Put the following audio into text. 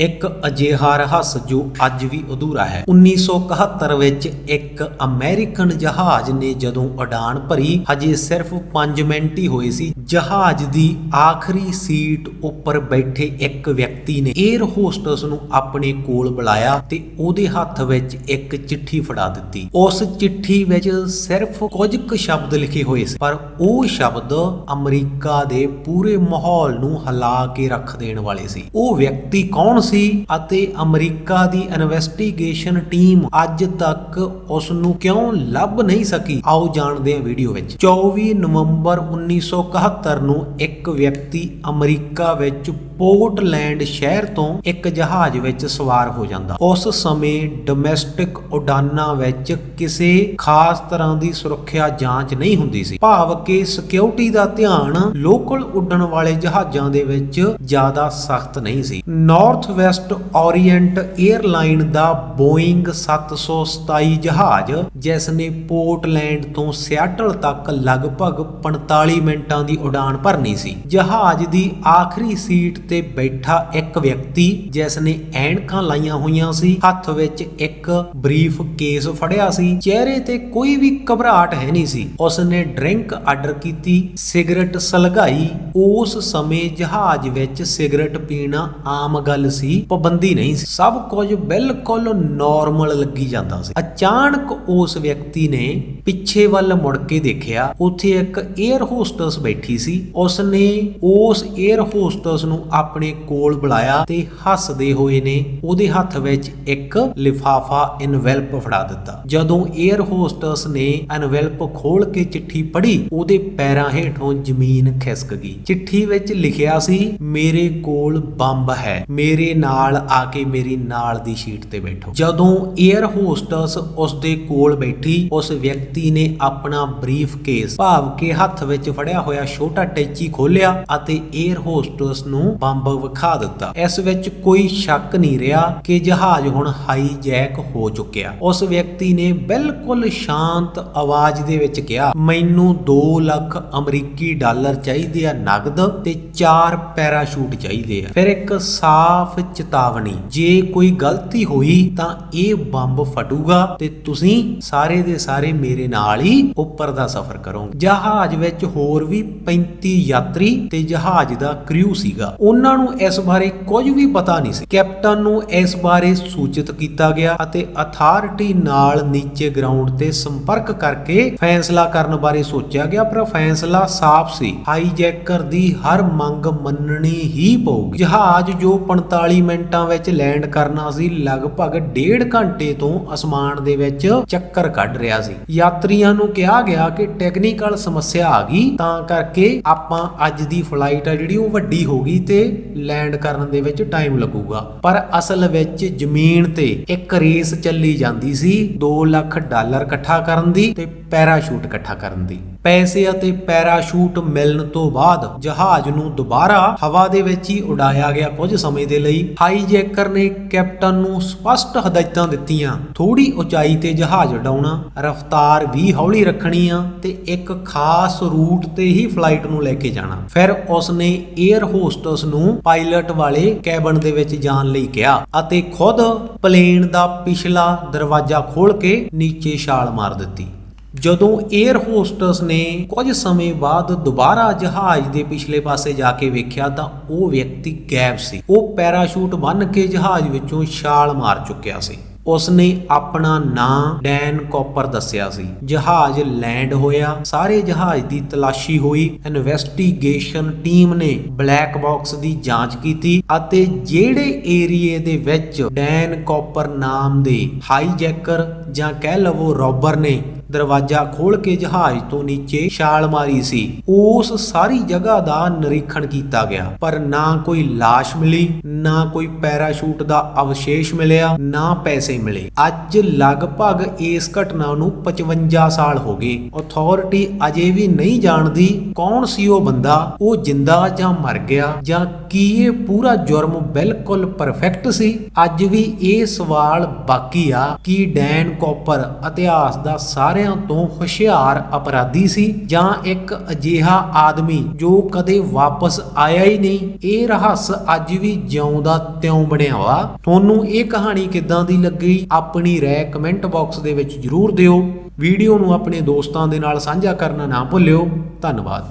ਇੱਕ ਅਜਿਹਾ ਰਹੱਸ ਜੋ ਅੱਜ ਵੀ ਅਧੂਰਾ ਹੈ। 1971 ਵਿੱਚ ਇੱਕ ਅਮਰੀਕਨ ਜਹਾਜ਼ ਨੇ ਜਦੋਂ ਉਡਾਨ ਭਰੀ, ਹਜੇ ਸਿਰਫ 5 ਮਿੰਟ ਹੀ ਹੋਏ ਸੀ, ਜਹਾਜ਼ ਦੀ ਆਖਰੀ ਸੀਟ ਉੱਪਰ ਬੈਠੇ ਇੱਕ ਵਿਅਕਤੀ ਨੇ 에ਅਰ ਹੋਸਟਸ ਨੂੰ ਆਪਣੇ ਕੋਲ ਬੁਲਾਇਆ ਤੇ ਉਹਦੇ ਹੱਥ ਵਿੱਚ ਇੱਕ ਚਿੱਠੀ ਫੜਾ ਦਿੱਤੀ। ਉਸ ਚਿੱਠੀ ਵਿੱਚ ਸਿਰਫ ਕੁਝ ਕੁ ਸ਼ਬਦ ਲਿਖੇ ਹੋਏ ਸੀ, ਪਰ ਉਹ ਸ਼ਬਦ ਅਮਰੀਕਾ ਦੇ ਪੂਰੇ ਮਾਹੌਲ ਨੂੰ ਹਿਲਾ ਕੇ ਰੱਖ ਦੇਣ ਵਾਲੇ ਸੀ। ਉਹ ਵਿਅਕਤੀ ਕੌਣ ਸੀ ਅਤੇ ਅਮਰੀਕਾ ਦੀ ਇਨਵੈਸਟੀਗੇਸ਼ਨ ਟੀਮ ਅੱਜ ਤੱਕ ਉਸ ਨੂੰ ਕਿਉਂ ਲੱਭ ਨਹੀਂ ਸਕੀ? ਆਓ ਜਾਣਦੇ ਹਾਂ ਵੀਡੀਓ ਵਿੱਚ। 24 ਨਵੰਬਰ 1971 ਨੂੰ ਇੱਕ ਵਿਅਕਤੀ ਅਮਰੀਕਾ ਵਿੱਚ ਪੋਰਟਲੈਂਡ ਸ਼ਹਿਰ ਤੋਂ ਇੱਕ ਜਹਾਜ਼ ਵਿੱਚ ਸਵਾਰ ਹੋ ਜਾਂਦਾ। ਉਸ ਸਮੇਂ ਡੋਮੈਸਟਿਕ ਉਡਾਨਾਂ ਵਿੱਚ ਕਿਸੇ ਖਾਸ ਤਰ੍ਹਾਂ ਦੀ ਸੁਰੱਖਿਆ ਜਾਂਚ ਨਹੀਂ ਹੁੰਦੀ ਸੀ। ਭਾਵ ਕਿ ਸਿਕਿਉਰਿਟੀ ਦਾ ਧਿਆਨ ਲੋਕਲ ਉੱਡਣ ਵਾਲੇ ਜਹਾਜ਼ਾਂ ਦੇ ਵਿੱਚ ਜ਼ਿਆਦਾ ਸਖਤ ਨਹੀਂ ਸੀ। ਨਾਰਥ ਵੈਸਟ ਓਰੀਐਂਟ 에ਅਰਲਾਈਨ ਦਾ ਬੋਇੰਗ 727 ਜਹਾਜ਼ ਜਿਸ ਨੇ ਪੋਰਟਲੈਂਡ ਤੋਂ ਸਿਆਟਲ ਤੱਕ ਲਗਭਗ 45 ਮਿੰਟਾਂ ਦੀ ਉਡਾਨ ਭਰਨੀ ਸੀ। ਜਹਾਜ਼ ਦੀ ਆਖਰੀ ਸੀਟ ਤੇ ਬੈਠਾ ਇੱਕ ਵਿਅਕਤੀ ਜਿਸ ਨੇ ਐਨਕਾਂ ਲਾਈਆਂ ਹੋਈਆਂ ਸੀ, ਹੱਥ ਵਿੱਚ ਇੱਕ ਬਰੀਫ ਕੇਸ ਫੜਿਆ ਸੀ। ਚਿਹਰੇ ਤੇ ਕੋਈ ਵੀ ਘਬਰਾਹਟ ਹੈ ਨਹੀਂ ਸੀ। ਉਸ ਨੇ ਡਰਿੰਕ ਆਰਡਰ ਕੀਤੀ, ਸਿਗਰਟ ਸਲਗਾਈ। ਉਸ ਸਮੇਂ ਜਹਾਜ਼ ਵਿੱਚ ਸਿਗਰਟ ਪੀਣਾ ਆਮ ਗੱਲ ਸੀ। ਦੀ ਪਾਬੰਦੀ ਨਹੀਂ ਸੀ। ਸਭ ਕੁਝ ਬਿਲਕੁਲ ਨਾਰਮਲ ਲੱਗੀ ਜਾਂਦਾ ਸੀ। ਅਚਾਨਕ ਉਸ ਵਿਅਕਤੀ ਨੇ ਪਿੱਛੇ ਵੱਲ ਮੁੜ ਕੇ ਦੇਖਿਆ, ਉੱਥੇ ਇੱਕ 에ਅਰ ਹੋਸਟਸ ਬੈਠੀ ਸੀ। ਉਸ ਨੇ ਉਸ 에ਅਰ ਹੋਸਟਸ ਨੂੰ ਆਪਣੇ ਕੋਲ ਬੁਲਾਇਆ ਤੇ ਹੱਸਦੇ ਹੋਏ ਨੇ ਉਹਦੇ ਹੱਥ ਵਿੱਚ ਇੱਕ ਲਿਫਾਫਾ ਇਨਵੈਲਪ ਫੜਾ ਦਿੱਤਾ। ਜਦੋਂ 에ਅਰ ਹੋਸਟਸ ਨੇ ਇਨਵੈਲਪ ਖੋਲ ਕੇ ਚਿੱਠੀ ਪੜ੍ਹੀ, ਉਹਦੇ ਪੈਰਾਂ ਹੇਠੋਂ ਜ਼ਮੀਨ ਖਿਸਕ ਗਈ। ਚਿੱਠੀ ਵਿੱਚ ਲਿਖਿਆ ਸੀ, ਮੇਰੇ ਕੋਲ ਬੰਬ ਹੈ। ਮੇਰੇ ਨਾਲ ਆ ਕੇ ਮੇਰੀ ਨਾਲ ਦੀ ਸ਼ੀਟ ਤੇ ਬੈਠੋ। ਜਦੋਂ 에ਅਰ ਹੋਸਟਸ ਉਸ ਦੇ ਕੋਲ ਬੈਠੀ, ਉਸ ਵਿਅਕਤੀ ਨੇ ਆਪਣਾ ਬਰੀਫ ਕੇਸ ਭਾਵ ਕੇ ਹੱਥ ਵਿੱਚ ਫੜਿਆ ਹੋਇਆ ਛੋਟਾ ਟੈਚੀ ਖੋਲਿਆ ਅਤੇ 에ਅਰ ਹੋਸਟਸ ਨੂੰ ਬੰਬ ਵਿਖਾ ਦਿੱਤਾ। ਇਸ ਵਿੱਚ ਕੋਈ ਸ਼ੱਕ ਨਹੀਂ ਰਿਹਾ ਕਿ ਜਹਾਜ਼ ਹੁਣ ਹਾਈਜੈਕ ਹੋ ਚੁੱਕਿਆ। ਉਸ ਵਿਅਕਤੀ ਨੇ ਬਿਲਕੁਲ ਸ਼ਾਂਤ ਆਵਾਜ਼ ਦੇ ਵਿੱਚ ਕਿਹਾ, ਮੈਨੂੰ 2 ਲੱਖ ਅਮਰੀਕੀ ਡਾਲਰ ਚਾਹੀਦੇ ਆ ਨਗਦ ਤੇ 4 ਪੈਰਾਸ਼ੂਟ ਚਾਹੀਦੇ ਆ। ਫਿਰ ਇੱਕ ਸਾਫ਼ ਚੇਤਾਵਨੀ। ਜੇ ਕੋਈ ਗਲਤੀ ਹੋਈ ਤਾਂ ਇਹ ਬੰਬ ਫਟੂਗਾ ਤੇ ਤੁਸੀਂ ਸਾਰੇ ਦੇ ਸਾਰੇ ਮੇਰੇ ਨਾਲ ਹੀ ਉੱਪਰ ਦਾ ਸਫ਼ਰ ਕਰੋਗੇ। ਜਹਾਜ਼ ਵਿੱਚ ਹੋਰ ਵੀ 35 ਯਾਤਰੀ ਤੇ ਜਹਾਜ਼ ਦਾ ਕ੍ਰਿਊ ਸੀਗਾ। ਉਹਨਾਂ ਨੂੰ ਇਸ ਬਾਰੇ ਕੁਝ ਵੀ ਪਤਾ ਨਹੀਂ ਸੀ। ਕੈਪਟਨ ਨੂੰ ਇਸ ਬਾਰੇ ਸੂਚਿਤ ਕੀਤਾ ਗਿਆ ਅਤੇ ਅਥਾਰਟੀ ਨਾਲ ਨੀਚੇ ਗਰਾਊਂਡ ਤੇ ਸੰਪਰਕ ਕਰਕੇ ਫੈਸਲਾ ਕਰਨ ਬਾਰੇ ਸੋਚਿਆ ਗਿਆ, ਪਰ ਫੈਸਲਾ ਸਾਫ਼ ਸੀ। ਹਾਈਜੈਕਰ ਦੀ ਹਰ ਮੰਗ ਮੰਨਣੀ ਹੀ ਪਊਗੀ। ਜਹਾਜ਼ ਜੋ 45 ਮਿੰਟਾਂ ਵਿੱਚ ਲੈਂਡ ਕਰਨਾ ਸੀ। ਲਗਭਗ ਡੇਢ ਘੰਟੇ ਤੋਂ ਅਸਮਾਨ ਦੇ ਵਿੱਚ ਚੱਕਰ ਕੱਢ ਰਿਹਾ ਸੀ। ਯਾਤਰੀਆਂ ਨੂੰ ਕਿਹਾ ਗਿਆ ਕਿ ਟੈਕਨੀਕਲ ਸਮੱਸਿਆ ਆ ਗਈ, ਤਾਂ ਕਰਕੇ ਆਪਾਂ ਅੱਜ ਦੀ ਫਲਾਈਟ ਆ ਜਿਹੜੀ ਉਹ ਵੱਡੀ ਹੋ ਗਈ ਤੇ ਲੈਂਡ ਕਰਨ ਦੇ ਵਿੱਚ ਟਾਈਮ ਲੱਗੂਗਾ। ਪਰ ਅਸਲ ਵਿੱਚ ਜ਼ਮੀਨ ਤੇ ਇੱਕ ਰੇਸ ਚੱਲੀ ਜਾਂਦੀ ਸੀ 2 ਲੱਖ ਡਾਲਰ ਇਕੱਠਾ ਕਰਨ ਦੀ ਤੇ ਪੈਰਾਸ਼ੂਟ ਇਕੱਠਾ ਕਰਨ ਦੀ। ਪੈਸੇ ਅਤੇ ਪੈਰਾਸ਼ੂਟ ਮਿਲਣ ਤੋਂ ਬਾਅਦ ਜਹਾਜ਼ ਨੂੰ ਦੁਬਾਰਾ ਹਵਾ ਦੇ ਵਿੱਚ ਹੀ ਉਡਾਇਆ ਗਿਆ ਕੁਝ ਸਮੇਂ ਦੇ ਲਈ। ਹਾਈਜੈਕਰ ਨੇ ਕੈਪਟਨ ਨੂੰ ਸਪਸ਼ਟ ਹਦਾਇਤਾਂ ਦਿੱਤੀਆਂ। ਥੋੜੀ ਉਚਾਈ ਤੇ ਜਹਾਜ਼ ਉਡਾਉਣਾ, ਰਫ਼ਤਾਰ ਵੀ ਹੌਲੀ ਰੱਖਣੀ ਆ ਤੇ ਇੱਕ ਖਾਸ ਰੂਟ ਤੇ ਹੀ ਫਲਾਈਟ ਨੂੰ ਲੈ ਕੇ ਜਾਣਾ। ਫਿਰ ਉਸ ਨੇ 에ਅਰ ਹੋਸਟਸ ਨੂੰ ਪਾਇਲਟ ਵਾਲੇ ਕੈਬਨ ਦੇ ਵਿੱਚ ਜਾਣ ਲਈ ਕਿਹਾ ਅਤੇ ਖੁਦ ਪਲੇਨ ਦਾ ਪਿਛਲਾ ਦਰਵਾਜ਼ਾ ਖੋਲ ਕੇ ਨੀਚੇ ਛਾਲ ਮਾਰ ਦਿੱਤੀ। ਜਦੋਂ 에ਅਰ ਹੋਸਟਸ ਨੇ ਕੁਝ ਸਮੇਂ ਬਾਅਦ ਦੁਬਾਰਾ ਜਹਾਜ਼ ਦੇ ਪਿਛਲੇ ਪਾਸੇ ਜਾ ਕੇ ਵੇਖਿਆ ਤਾਂ ਉਹ ਵਿਅਕਤੀ ਗਾਇਬ ਸੀ। ਉਹ ਪੈਰਾਸ਼ੂਟ ਬੰਨ੍ਹ ਕੇ ਜਹਾਜ਼ ਵਿੱਚੋਂ ਛਾਲ ਮਾਰ ਚੁੱਕਿਆ ਸੀ। ਉਸ ਆਪਣਾ ਨਾਂ ਡੈਨ ਕਾਪਰ ਦੱਸਿਆ ਸੀ। ਜਹਾਜ਼ ਲੈਂਡ ਹੋਇਆ। ਸਾਰੇ ਜਹਾਜ਼ ਦੀ ਤਲਾਸ਼ੀ ਹੋਈ। ਇਨਵੈਸਟੀਗੇਸ਼ਨ ਟੀਮ ਨੇ ਬਲੈਕ ਬਾਕਸ ਦੀ ਜਾਂਚ ਕੀਤੀ ਅਤੇ ਜਿਹੜੇ ਏਰੀਏ ਦੇ ਵਿੱਚ ਡੈਨ ਕਾਪਰ ਨਾਮ ਦੇ ਹਾਈਜੈਕਰ ਜਾਂ ਕਹਿ ਲਵੋ ਰੋਬਰ ਨੇ ਦਰਵਾਜ਼ਾ ਖੋਲ ਕੇ ਜਹਾਜ਼ ਤੋਂ ਨੀਚੇ ਛਾਲ ਮਾਰੀ ਸੀ। ਉਸ ਸਾਰੀ ਜਗ੍ਹਾ ਦਾ ਨਿਰੀਖਣ ਕੀਤਾ ਗਿਆ। ਪਰ ਨਾ ਕੋਈ লাশ ਮਿਲੀ, ਨਾ ਕੋਈ ਪੈਰਾਸ਼ੂਟ ਦਾ ਅਵਸ਼ੇਸ਼ ਮਿਲਿਆ, ਨਾ ਪੈਸੇ ਮਿਲੇ। ਅੱਜ ਲਗਭਗ ਇਸ ਘਟਨਾ ਨੂੰ 55 ਸਾਲ ਹੋ ਗਏ। ਅਥਾਰਟੀ ਅਜੇ ਵੀ ਨਹੀਂ ਜਾਣਦੀ ਕੌਣ ਸੀ ਉਹ ਬੰਦਾ, ਉਹ ਜਿੰਦਾ ਜਾਂ ਮਰ ਗਿਆ, ਜਾਂ ਕੀ ਇਹ ਪੂਰਾ ਜੁਰਮ ਬਿਲਕੁਲ ਪਰਫੈਕਟ ਸੀ? ਅੱਜ ਵੀ ਇਹ ਸਵਾਲ ਬਾਕੀ ਆ ਕਿ ਡੈਨ ਕੋਪਰ ਇਤਿਹਾਸ ਦਾ ਸਾਰਿਆਂ ਤੋਂ ਹੁਸ਼ਿਆਰ ਅਪਰਾਧੀ ਸੀ ਜਾਂ ਇੱਕ ਅਜਿਹਾ ਆਦਮੀ ਜੋ ਕਦੇ ਵਾਪਸ ਆਇਆ ਹੀ ਨਹੀਂ। ਇਹ ਰਹੱਸ ਅੱਜ ਵੀ ਜਿਉਂਦਾ ਤਿਉਂ ਬਣਿਆ ਵਾ। ਤੁਹਾਨੂੰ ਇਹ ਕਹਾਣੀ ਕਿੱਦਾਂ ਦੀ ਲੱਗੀ? ਆਪਣੀ ਰਾਏ ਕਮੈਂਟ ਬਾਕਸ ਦੇ ਵਿੱਚ ਜਰੂਰ ਦਿਓ। ਵੀਡੀਓ ਨੂੰ ਆਪਣੇ ਦੋਸਤਾਂ ਦੇ ਨਾਲ ਸਾਂਝਾ ਕਰਨਾ ਨਾ ਭੁੱਲਿਓ। ਧੰਨਵਾਦ।